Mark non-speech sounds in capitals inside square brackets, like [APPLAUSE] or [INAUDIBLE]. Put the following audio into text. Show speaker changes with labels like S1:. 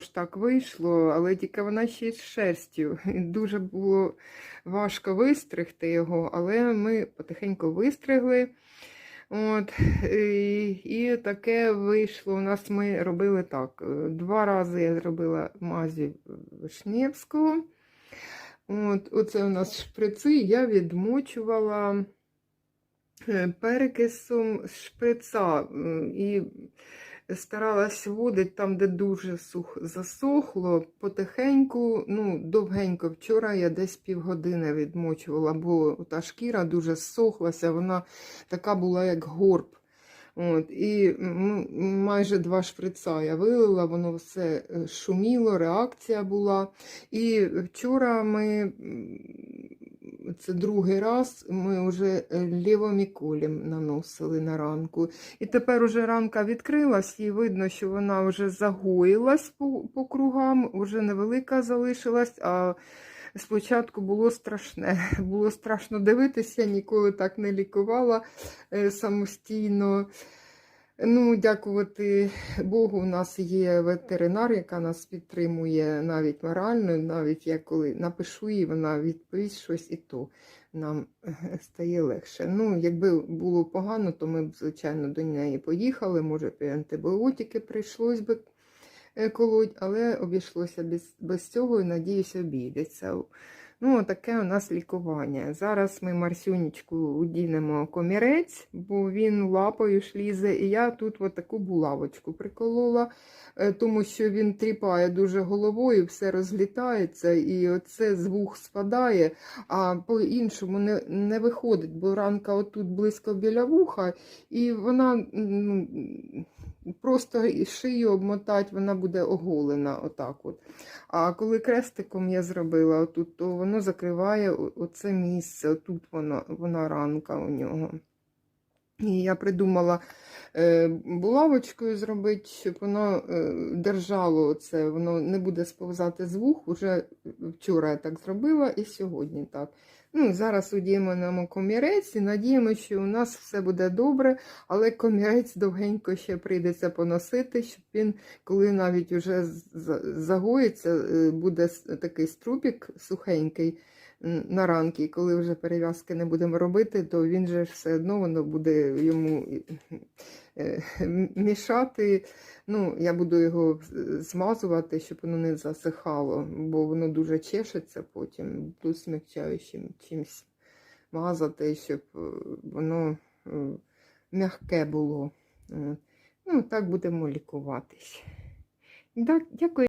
S1: ж так вийшло, але тільки вона ще й з шерстю. Дуже було важко вистригти його, але ми потихеньку вистригли. От, і, і таке вийшло. У нас ми робили так. Два рази я зробила мазі Вишневського. От, оце у нас шприци, я відмочувала е, перекисом шприца і старалась вводити там, де дуже сух, засохло, потихеньку, ну, довгенько. Вчора я десь півгодини відмочувала, бо та шкіра дуже зсохлася, вона така була, як горб. От, і майже два шприца я вилила, воно все е, шуміло, реакція була. І вчора ми, це другий раз, ми вже е, лівоміколем наносили на ранку. І тепер уже ранка відкрилась, і видно, що вона вже загоїлась по, по кругам, вже невелика залишилась. а Спочатку було страшне, [LAUGHS] було страшно дивитися, ніколи так не лікувала е, самостійно. Ну, дякувати Богу, у нас є ветеринар, яка нас підтримує навіть морально, навіть я коли напишу їй, вона відповість щось і то нам е, стає легше. Ну, якби було погано, то ми б, звичайно, до неї поїхали, може, і антибіотики прийшлось би е, колоть, але обійшлося без, без цього і, надіюсь, обійдеться. Ну, таке у нас лікування. Зараз ми Марсюнечку удінемо комірець, бо він лапою шлізе, і я тут от таку булавочку приколола, е, тому що він тріпає дуже головою, все розлітається, і оце з вух спадає, а по-іншому не, не виходить, бо ранка отут близько біля вуха, і вона просто шию обмотати, вона буде оголена. отак от. А коли крестиком я зробила отут, то воно закриває оце місце. Тут воно, вона ранка у нього. І я придумала булавочкою зробити, щоб воно е, держало це, воно не буде сповзати з вух. Уже вчора я так зробила і сьогодні так. Ну, зараз удіємо нам комірець і надіємося, що у нас все буде добре, але комірець довгенько ще прийдеться поносити, щоб він, коли навіть з- загоїться, е, буде такий струбік сухенький на ранки, і коли вже перев'язки не будемо робити, то він же все одно воно буде йому е, мішати. Ну, я буду його змазувати, щоб воно не засихало, бо воно дуже чешеться потім, буду смягчаючим чимось мазати, щоб е, воно е, м'яке було. Ну, так будемо лікуватись. Дякую.